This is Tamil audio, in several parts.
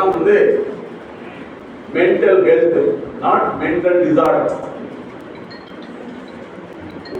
இதெல்லாம் வந்து mental health not mental disorder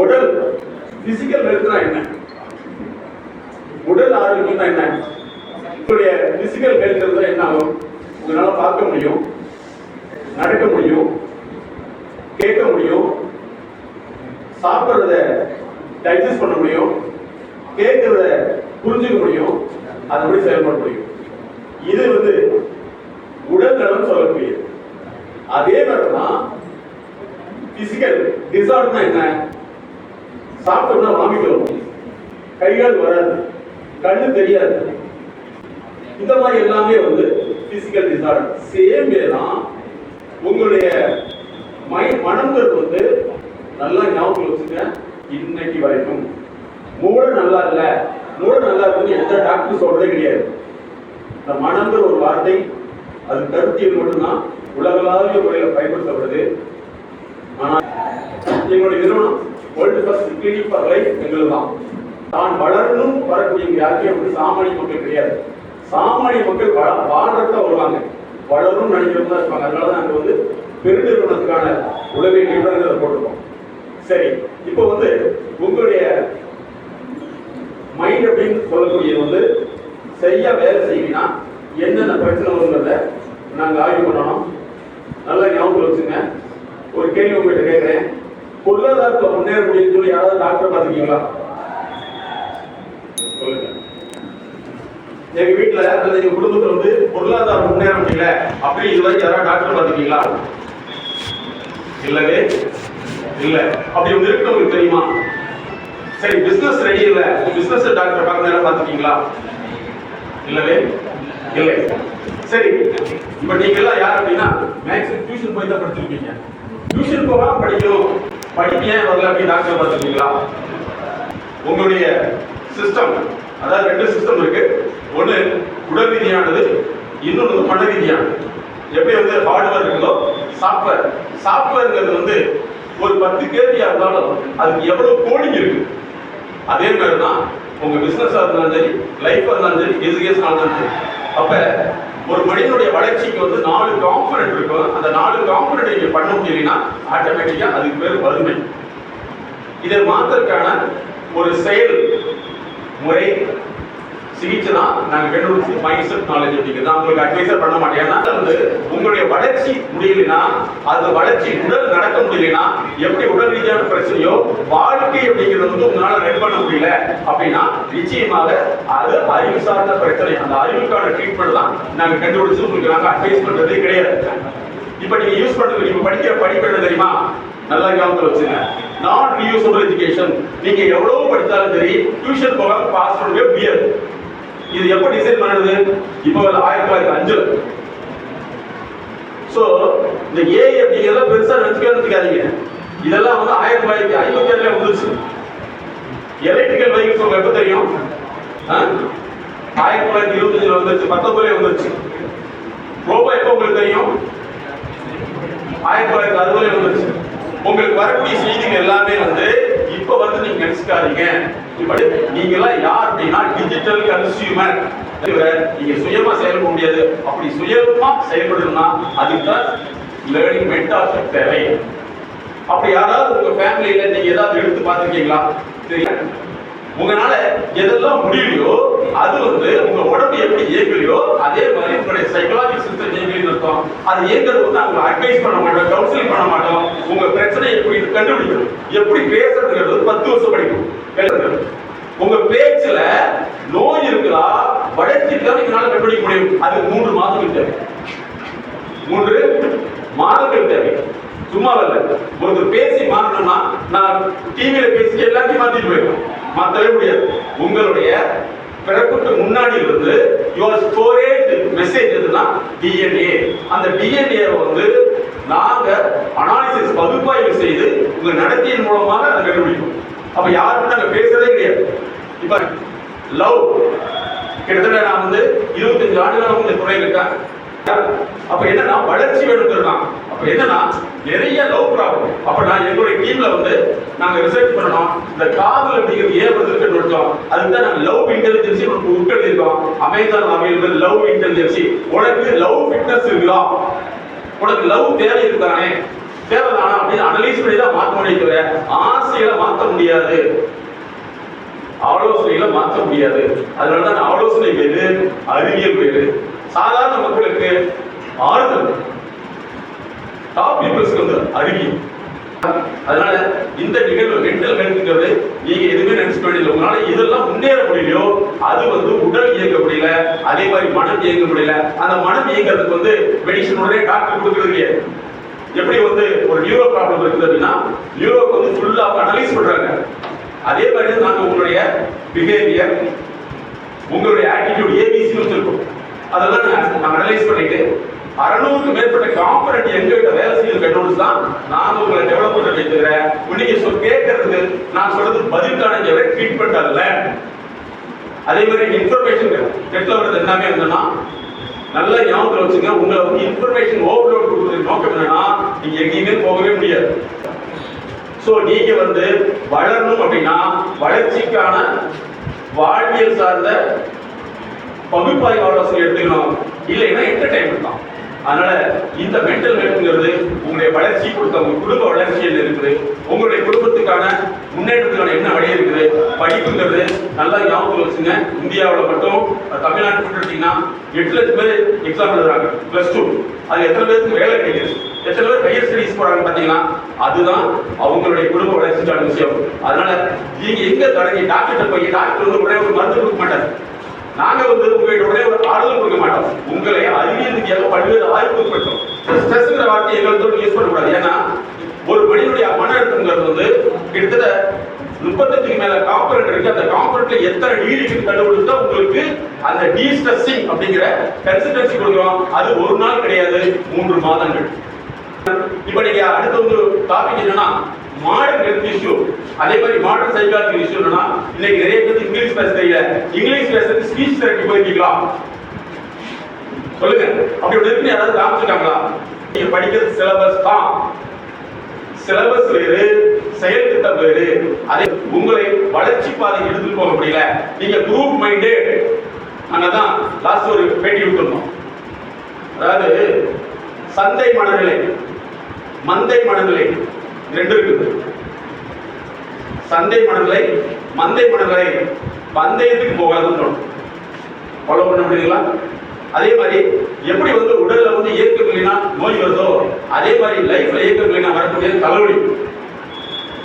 உடல் பிசிக்கல் ஹெல்த்னா என்ன? உடல் ஆரோக்கியம்னா என்ன? உங்களுடைய பிசிக்கல் ஹெல்த் என்ன ஆகும்? உங்களால பார்க்க முடியும் நடக்க முடியும் கேட்க முடியும் சாப்பிட்றத டைஜஸ்ட் பண்ண முடியும் கேட்கறத புரிஞ்சுக்க முடியும் அதுபடி செயல்பட முடியும்? இது வந்து உடல் நலம் சொல்லக்கூடியது அதே மாதிரி தான் பிசிக்கல் டிசார்டர்னா என்ன? சாப்பிட்டோம்னா வாமிட்டு வரும். கைகால் வராது. கண்ணு தெரியாது. இந்த மாதிரி எல்லாமே வந்து பிசிக்கல் டிசார்டர் சேம் தான் உங்களுடைய மை மனங்கிறது வந்து நல்லா ஞாபகம் வச்சுக்க இன்னைக்கு வரைக்கும். மூளை நல்லா இல்லை. மூளை நல்லா இருக்குன்னு எந்த டாக்டர் சொல்றதே கிடையாது. இந்த மனங்கிற ஒரு வார்த்தை அது கருத்தியல் மட்டும்தான் உலகளாவிய முறையில் பயன்படுத்தப்படுது. ஆனால் எங்களுடைய நிறுவனம் world first clinic for life எங்களுக்கு தான் தான் வளரணும் வரக்கூடிய யாருக்கும் வந்து சாமானிய மக்கள் கிடையாது. சாமானிய மக்கள் வள வாழ்றத வருவாங்க. வளரும் நினைக்கிறவங்க தான் இருப்பாங்க. அதனால தான் நாங்கள் வந்து பெருநிறுவனத்துக்கான உளவிய நிபுணர்கள் போட்டிருக்கோம். சரி இப்போ வந்து உங்களுடைய மைண்ட் அப்படின்னு சொல்லக்கூடியது வந்து சரியா வேலை செய்யணும்னா என்னென்ன பிரச்சனை வருங்கிறத நாங்கள் ஆய்வு பண்ணணும் நல்லா ஞாபகம் வச்சுங்க ஒரு கேள்வி உங்ககிட்ட கேட்குறேன் பொருளாதாரத்தில் முன்னேற முடியும்னு சொல்லி யாராவது டாக்டர் பார்த்துருக்கீங்களா சொல்லுங்க எங்க வீட்டுல அல்லது எங்க குடும்பத்துல வந்து பொருளாதாரம் முன்னேற முடியல அப்படி இது வரைக்கும் யாராவது டாக்டர் பாத்துக்கீங்களா இல்லவே இல்ல. அப்படி ஒன்று இருக்கு உங்களுக்கு தெரியுமா? சரி பிசினஸ் ரெடி இல்ல. பிசினஸ் டாக்டர் பார்க்க நேரம் இல்லவே இல்லை. சரி இப்ப நீங்க எல்லாம் யார் அப்படின்னா மேக்ஸிமம் டியூஷன் போய் தான் படிச்சிருப்பீங்க டியூஷன் போகாம படிக்கணும். படிக்க ஏன் வரல அப்படின்னு டாக்டர் பார்த்துருக்கீங்களா? உங்களுடைய சிஸ்டம் அதாவது ரெண்டு சிஸ்டம் இருக்கு. ஒன்று உடல் ரீதியானது இன்னொன்று மன ரீதியானது எப்படி வந்து ஹார்ட்வேர் இருக்குதோ சாஃப்ட்வேர் சாஃப்ட்வேர்ங்கிறது வந்து ஒரு பத்து கேள்வியாக இருந்தாலும் அதுக்கு எவ்வளோ கோடிங் இருக்கு? அதே மாதிரி தான் உங்கள் பிஸ்னஸாக இருந்தாலும் சரி லைஃப்பாக இருந்தாலும் சரி எஜுகேஷன் இருந்தாலும் சரி. அப்போ ஒரு மனிதனுடைய வளர்ச்சிக்கு வந்து நாலு காம்பனண்ட் இருக்கும். அந்த நாலு காம்பனண்ட் நீங்கள் பண்ண முடியலைன்னா ஆட்டோமேட்டிக்காக அதுக்கு பேர் வறுமை. இதை மாத்திரக்கான ஒரு செயல் முறை சிகிச்சை தான் நாங்கள் கண்டுபிடிச்சி மைண்ட் செட் நாலேஜ் அப்படிங்கிறது. நான் உங்களுக்கு அட்வைசர் பண்ண மாட்டேன். ஏன்னா வந்து உங்களுடைய வளர்ச்சி முடியலைன்னா அது வளர்ச்சி உடல் நடக்க முடியலைன்னா எப்படி உடல் ரீதியான பிரச்சனையோ வாழ்க்கை அப்படிங்கிறது வந்து உங்களால ரெட் பண்ண முடியல அப்படின்னா நிச்சயமாக அது அறிவு சார்ந்த பிரச்சனை. அந்த அறிவுக்கான ட்ரீட்மெண்ட் தான் நாங்கள் கண்டுபிடிச்சு உங்களுக்கு நாங்கள் அட்வைஸ் பண்ணுறதே கிடையாது. இப்ப நீங்க யூஸ் பண்றது நீங்க படிக்கிற படிப்பு என்ன தெரியுமா? நல்லா கவனத்தில் வச்சுங்க. நான் ரீயூசபிள் எஜுகேஷன் நீங்க எவ்வளவு படித்தாலும் சரி டியூஷன் போக பாஸ் பண்ணவே முடியாது. இது எப்ப டிசைட் பண்ணுது இப்போ ஆயிரத்தி தொள்ளாயிரத்தி அஞ்சு சோ இந்த ஏ அப்படிங்கிறத பெருசா நினைச்சுக்கவே இதெல்லாம் வந்து ஆயிரத்தி தொள்ளாயிரத்தி ஐம்பத்தி ஏழுல வந்துருச்சு. எலக்ட்ரிக்கல் வெஹிக்கிள்ஸ் உங்களுக்கு எப்ப தெரியும்? ஆ? ஆயிரத்தி தொள்ளாயிரத்தி இருபத்தஞ்சுல வந்துருச்சு. பத்தொன்பதுல வந்துருச்சு. ரோபோ எப்போ உங்களுக்கு தெரியும்? ஆயிரத்தி தொள்ளாயிரத்தி அறுபதுல வந்துருச்சு. உங்களுக்கு வரக்கூடிய செய்திகள் எல்லாமே வந்து இப்ப வந்து நீங்க நினைச்சுக்காதீங்க. இப்படி நீங்க எல்லாம் யார் அப்படின்னா டிஜிட்டல் கன்சியூமர் நீங்க சுயமா செயல்பட முடியாது. அப்படி சுயமா செயல்படணும்னா அதுதான் லேர்னிங் மென்டார்ஷிப் தேவை. அப்படி யாராவது உங்க ஃபேமிலியில நீங்க ஏதாவது எடுத்து பார்த்துருக்கீங்களா? தெரியல. உங்களால எதெல்லாம் முடியலையோ அது வந்து உங்க உடம்பு எப்படி இயங்கலையோ அதே மாதிரி உங்களுடைய சைக்காலஜி சிஸ்டம் இயங்கலின்னு அர்த்தம். அது இயங்குறது வந்து அவங்க அட்வைஸ் பண்ண மாட்டோம் கவுன்சில் பண்ண மாட்டோம் உங்க பிரச்சனை எப்படி கண்டுபிடிக்கணும். எப்படி பேசுறதுங்கிறது பத்து வருஷம் படிக்கணும். உங்க பேச்சுல நோய் இருக்குதா? வளர்ச்சி இருக்கா நீங்களால கண்டுபிடிக்க முடியும். அது மூன்று மாதங்கள் தேவை. மூன்று மாதங்கள் தேவை. சும்மா இல்ல ஒருத்தர் பேசி மாறணும்னா நான் டிவியில பேசி எல்லாத்தையும் மாத்திட்டு போயிடும் மாத்தவே முடியாது. உங்களுடைய பிறப்புக்கு முன்னாடி இருந்து யுவர் ஸ்டோரேஜ் மெசேஜ் எதுனா டிஎன்ஏ அந்த டிஎன்ஏ வந்து நாங்க அனாலிசிஸ் பகுப்பாய்வு செய்து உங்க நடத்தையின் மூலமாக அதை கண்டுபிடிக்கும் அப்ப யாருமே நாங்க பேசுறதே கிடையாது. இப்ப லவ் கிட்டத்தட்ட நான் வந்து இருபத்தஞ்சு ஆண்டுகளாக இந்த துறையில் இருக்கேன் அப்ப என்னன்னா வளர்ச்சி வேணுங்கிறான் அப்ப என்னன்னா நிறைய லவ் ப்ராப்ளம் அப்ப நான் எங்களுடைய டீம்ல வந்து நாங்க ரிசர்ச் பண்ணணும். இந்த காதல் அப்படிங்கிறது ஏன் வந்திருக்குன்னு இருக்கோம் அதுதான் நாங்க லவ் இன்டெலிஜென்சி நமக்கு உட்கொண்டிருக்கோம் அமேசான் அவைலபிள் லவ் இன்டெலிஜென்சி உனக்கு லவ் ஃபிட்னஸ் இருக்குதா உனக்கு லவ் தேவை இருக்கானே தேவைதானா அப்படின்னு அனலைஸ் பண்ணி தான் மாற்ற முடியும் ஆசைகளை மாற்ற முடியாது. ஆலோசனைகளை மாற்ற முடியாது. அதனாலதான் ஆலோசனை வேறு அறிவியல் வேறு. சாதாரண மக்களுக்கு ஆறுதல். டாப் பீப்புள்ஸ்க்கு வந்து அறிவியல். அதனால இந்த நிகழ்வு மென்டல் ஹெல்த்ங்கிறது நீங்க எதுவுமே நினைச்சுக்க வேண்டியது உங்களால இதெல்லாம் அது வந்து உடல் இயங்க முடியல அதே மாதிரி மனம் இயங்க முடியல. அந்த மனம் இயங்கிறதுக்கு வந்து மெடிசன் உடனே டாக்டர் கொடுக்கறது இல்லையே. எப்படி வந்து ஒரு நியூரோ ப்ராப்ளம் இருக்குது அப்படின்னா நியூரோக்கு வந்து ஃபுல்லா அனலைஸ் பண்ணுறாங்க அதே மாதிரி தான் நாங்கள் உங்களுடைய பிஹேவியர் உங்களுடைய ஆட்டிடியூட் ஏபிசி வச்சிருக்கோம். அதெல்லாம் நாங்கள் அனலைஸ் பண்ணிட்டு அறுநூறுக்கு மேற்பட்ட காம்பனண்ட் எங்ககிட்ட வேலை செய்யுது கண்டுபிடிச்சு தான் நாங்கள் உங்களை டெவலப் பண்ண வைக்கிறேன் நீங்க சொல் கேட்கறதுக்கு நான் சொல்றது பதிலுக்கான ட்ரீட்மெண்ட் அல்ல. அதே மாதிரி இன்ஃபர்மேஷன் நெட்ல வர்றது எல்லாமே என்னன்னா நல்லா ஞாபகத்தில் வச்சுங்க உங்களை வந்து இன்ஃபர்மேஷன் ஓவர்லோட் கொடுக்குறது நோக்கம் என்னன்னா நீங்க எங்கேயுமே போகவே முடியாது. ஸோ நீங்க வந்து வளரணும் அப்படின்னா வளர்ச்சிக்கான வாழ்வியல் சார்ந்த பகுப்பாய்வு ஆலோசனை எடுத்துக்கணும். இல்லைன்னா என்டர்டைன்மெண்ட் தான். அதனால இந்த மென்டல் ஹெல்த்ங்கிறது உங்களுடைய வளர்ச்சி கொடுத்த உங்க குடும்ப வளர்ச்சியில் இருக்குது. உங்களுடைய குடும்பத்துக்கான முன்னேற்றத்துக்கான என்ன வழி இருக்குது? படிப்புங்கிறது நல்லா ஞாபகத்தில் வச்சுங்க. இந்தியாவில் மட்டும் தமிழ்நாட்டு மட்டும் எடுத்தீங்கன்னா எட்டு லட்சம் பேர் எக்ஸாம் எழுதுறாங்க. ப்ளஸ் டூ அது எத்தனை பேருக்கு வேலை கிடைக்குது? எத்தனை பேர் ஹையர் ஸ்டடிஸ் போகிறாங்க பார்த்தீங்கன்னா அதுதான் அவங்களுடைய குடும்ப வளர்ச்சிக்கான விஷயம். அதனால நீங்கள் எங்கே தொடங்கி டாக்டர் போய் டாக்டர் வந்து உடனே ஒரு மருந்து கொடுக்க மாட்டார். நாங்கள் வந்து உங்களுடைய உடனே ஒரு ஆறுதல் கொடுக்க மாட்டோம். உங்களை அறிவியல் ரீதியாக பல்வேறு ஆய்வு கொடுக்க மாட்டோம். ஸ்ட்ரெஸ்ங்கிற வார்த்தையை எங்களுக்கு யூஸ் பண்ணக்கூடாது. ஏன்னா ஒரு மனிதனுடைய மன அழுத்தங்கிறது வந்து கிட்டத்தட்ட முப்பத்தஞ்சுக்கு மேல காம்பனண்ட் இருக்கு. அந்த காம்பனண்ட்ல எத்தனை டிகிரிக்கு கண்டுபிடிச்சா உங்களுக்கு அந்த டீஸ்ட்ரெஸ்ஸிங் அப்படிங்கிற கன்சிஸ்டன்சி கொடுக்குறோம் அது ஒரு நாள் கிடையாது மூன்று மாதங்கள். இப்ப நீங்க அடுத்த ஒரு டாபிக் என்னன்னா மாடர்ன் ஹெல்த் இஷ்யூ அதே மாதிரி மாடர்ன் சைக்காலஜி இஷ்யூ என்னன்னா இன்னைக்கு நிறைய பேருக்கு இங்கிலீஷ் பேச தெரியல. இங்கிலீஷ் பேசுறது ஸ்பீச் தெரப்பி போயிருக்கீங்களா சொல்லுங்க. அப்படி ஒரு யாராவது காமிச்சிருக்காங்களா? நீங்க படிக்கிறது சிலபஸ் தான். சிலபஸ் வேறு செயல் திட்டம் வேறு. அதே உங்களை வளர்ச்சி பாதை எடுத்துட்டு போக முடியல. நீங்க குரூப் மைண்டட் தான் லாஸ்ட் ஒரு பேட்டி விட்டுருந்தோம் அதாவது சந்தை மனநிலை மந்தை மனநிலை ரெண்டு இருக்குது. சந்தை மனநிலை மந்தை மனநிலை பந்தயத்துக்கு போகாதுன்னு சொல்லணும் ஃபாலோ பண்ண முடியுங்களா? அதே மாதிரி எப்படி வந்து உடல்ல வந்து இயக்கம் நோய் வருதோ அதே மாதிரி லைஃப்ல இயக்கம் வரக்கூடிய தலைவலி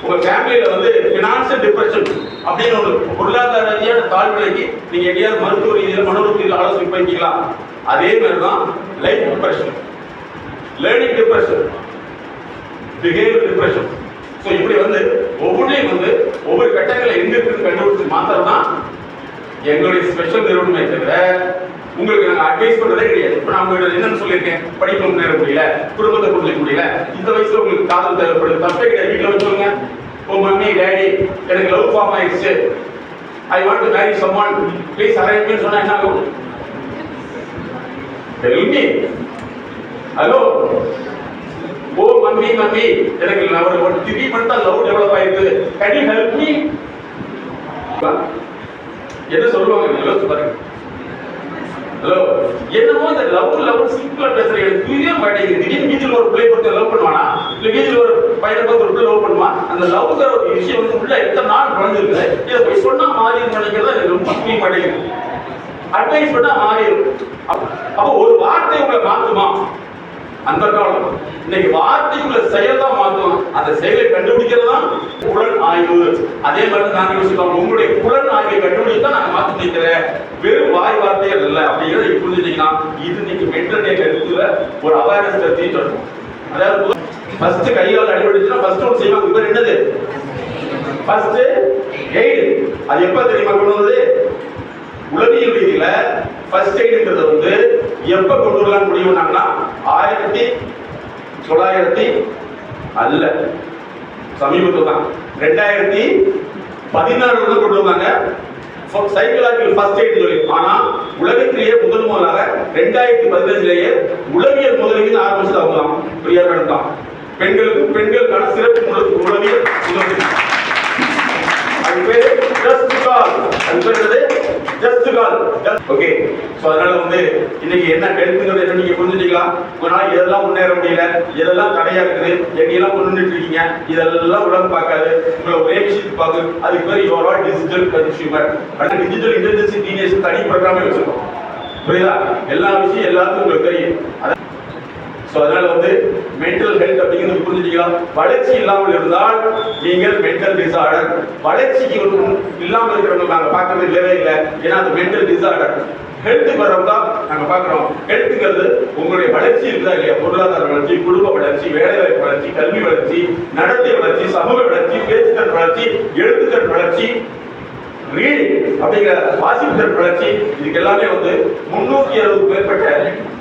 உங்க ஃபேமிலியில வந்து பினான்சியல் டிப்ரெஷன் அப்படின்னு ஒரு பொருளாதார ரீதியான தாழ்நிலைக்கு நீங்க எங்கேயாவது மருத்துவ ரீதியில் மனோரூப ரீதியில் ஆலோசனை பண்ணிக்கலாம் அதே மாதிரி தான் life depression learning depression behaviour depression so இப்படி வந்து ஒவ்வொன்றையும் வந்து ஒவ்வொரு கட்டங்களில் எங்க இருக்குன்னு கண்டுபிடிச்சு மாத்திரம் தான் எங்களுடைய ஸ்பெஷல் நிறுவனமே தவிர உங்களுக்கு நாங்கள் அட்வைஸ் பண்றதே கிடையாது. இப்போ நான் உங்கள்கிட்ட என்னன்னு சொல்லியிருக்கேன். படிப்பு முன்னேற முடியல குடும்பத்தை கொடுக்க முடியல. இந்த வயசுல உங்களுக்கு காதல் தேவைப்படுது. தப்பே கிடையாது. வீட்டில் வச்சுக்கோங்க. உங்க மம்மி டேடி எனக்கு லவ் ஃபார்ம் ஆயிடுச்சு. I want to marry someone please arrangement சொன்னா என்ன ஆகும்? Tell hello oh mummy mummy. எனக்கு நான் ஒரு ஒரு த்ரீ மந்த் தான் லவ் டெவலப் ஆயிருக்கு. கேன் யூ ஹெல்ப் மீ என்ன சொல்லுவாங்க? யோசிச்சு பாருங்க. ஹலோ என்னமோ இந்த லவ் லவ் சிம்பிளா பேசுற எனக்கு புரிய மாட்டேங்குது. திடீர்னு வீட்டில் ஒரு பிள்ளை பொறுத்து லவ் பண்ணுவானா? இல்ல வீட்டில் ஒரு பையனை பார்த்து ஒரு பிள்ளை லவ் பண்ணுவான் அந்த லவ்ங்கிற ஒரு விஷயம் வந்து உள்ள எத்தனை நாள் குழந்தைருக்கு இதை போய் சொன்னா மாறி நினைக்கிறதா எனக்கு ரொம்ப புரிய மாட்டேங்குது. அட்வைஸ் பண்ணா மாறிடும் அப்போ ஒரு வார்த்தை உங்களை மாத்துமா? அந்த காலம். இன்னைக்கு வார்த்தைக்குள்ள செயல் தான் மாற்றணும் அந்த செயலை கண்டுபிடிக்கிறது தான் புலன் ஆய்வு. அதே மாதிரி தான் நாங்க யோசிக்கிறோம் உங்களுடைய புலன் ஆய்வை கண்டுபிடிச்சு தான் நாங்கள் மாற்றி நிற்கிறேன் வெறும் வாய் வார்த்தைகள் இல்லை அப்படிங்கிறத நீங்க புரிஞ்சுட்டீங்கன்னா இது நீங்க மென்டல் டேட் ஒரு அவேர்னஸ் தீட்டணும் அதாவது ஃபர்ஸ்ட் கையால் அடிபடுச்சுன்னா ஃபர்ஸ்ட் ஒன்று செய்வாங்க. இப்போ என்னது? ஃபர்ஸ்ட் எய்டு அது எப்ப தெரியுமா கொண்டு வந்தது? உளவியல் ரீதியில ஃபர்ஸ்ட் எய்டுன்றது வந்து எப்ப கொண்டு வரலாம் முடிவு பண்ணாங்கன்னா ஆயிரத்தி தொள்ளாயிரத்தி அல்ல சமீபத்தில் தான். ரெண்டாயிரத்தி பதினாறுல தான் கொண்டு வந்தாங்க. சைக்கலாஜிக்கல் ஃபர்ஸ்ட் எய்ட் சொல்லி ஆனா உலகத்திலேயே முதல் முதலாக ரெண்டாயிரத்தி பதினஞ்சுலேயே உளவியல் முதலீடு ஆரம்பிச்சது அவங்க தான். பிரியா மேடம் தான். பெண்களுக்கு பெண்களுக்கான சிறப்பு உளவியல் முதலீடு அது பேரு அது பேர் என்னது? கால் ஓகே ஸோ அதனால வந்து இன்னைக்கு என்ன ஹெல்த்ங்கிறது என்ன நீங்க புரிஞ்சுக்கலாம் உங்களால் இதெல்லாம் முன்னேற முடியல? இதெல்லாம் தடையா இருக்குது? எங்கெல்லாம் முன்னிட்டு இருக்கீங்க இதெல்லாம் உடம்பு பார்க்காது. உங்களை ஒரே விஷயத்துக்கு பார்க்கு அதுக்கு பேர் யுவர் ஆல் டிஜிட்டல் கன்சியூமர் அடுத்து டிஜிட்டல் இன்டர்ஜென்சி டீனேஜ் தனி ப்ரோக்ராமே வச்சிருக்கோம் புரியுதா? எல்லா விஷயம் எல்லாத்துக்கும் உங்களுக்கு தெரியும். அதான் ஸோ அதனால வந்து மென்டல் ஹெல்த் அப்படிங்கிறது புரிஞ்சுக்கலாம் வளர்ச்சி இல்லாமல் இருந்தால் நீங்கள் மென்டல் டிசார்டர் வளர்ச்சிக்கு ஒன்றும் இல்லாமல் இருக்கிறவங்க நாங்கள் பார்க்கறது இல்லவே இல்லை. ஏன்னா அது மென்டல் டிசார்டர் ஹெல்த்துக்கு வரவங்க நாங்கள் பார்க்குறோம். ஹெல்த்துங்கிறது உங்களுடைய வளர்ச்சி இருக்குதா இல்லையா? பொருளாதார வளர்ச்சி குடும்ப வளர்ச்சி வேலைவாய்ப்பு வளர்ச்சி கல்வி வளர்ச்சி நடத்தை வளர்ச்சி சமூக வளர்ச்சி பேச்சுக்கள் வளர்ச்சி எழுத்துக்கள் வளர்ச்சி ரீடிங் அப்படிங்கிற வாசிப்புத்திறன் வளர்ச்சி இதுக்கு எல்லாமே வந்து முன்னூத்தி அறுபது மேற்பட்ட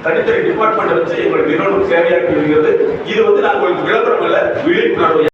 தனித்தனி டிபார்ட்மெண்ட் வச்சு எங்களுக்கு நிறுவனம் சேவையாற்றி வருகிறது. இது வந்து நான் உங்களுக்கு விளம்பரம் அல்ல விழிப்புணர்வு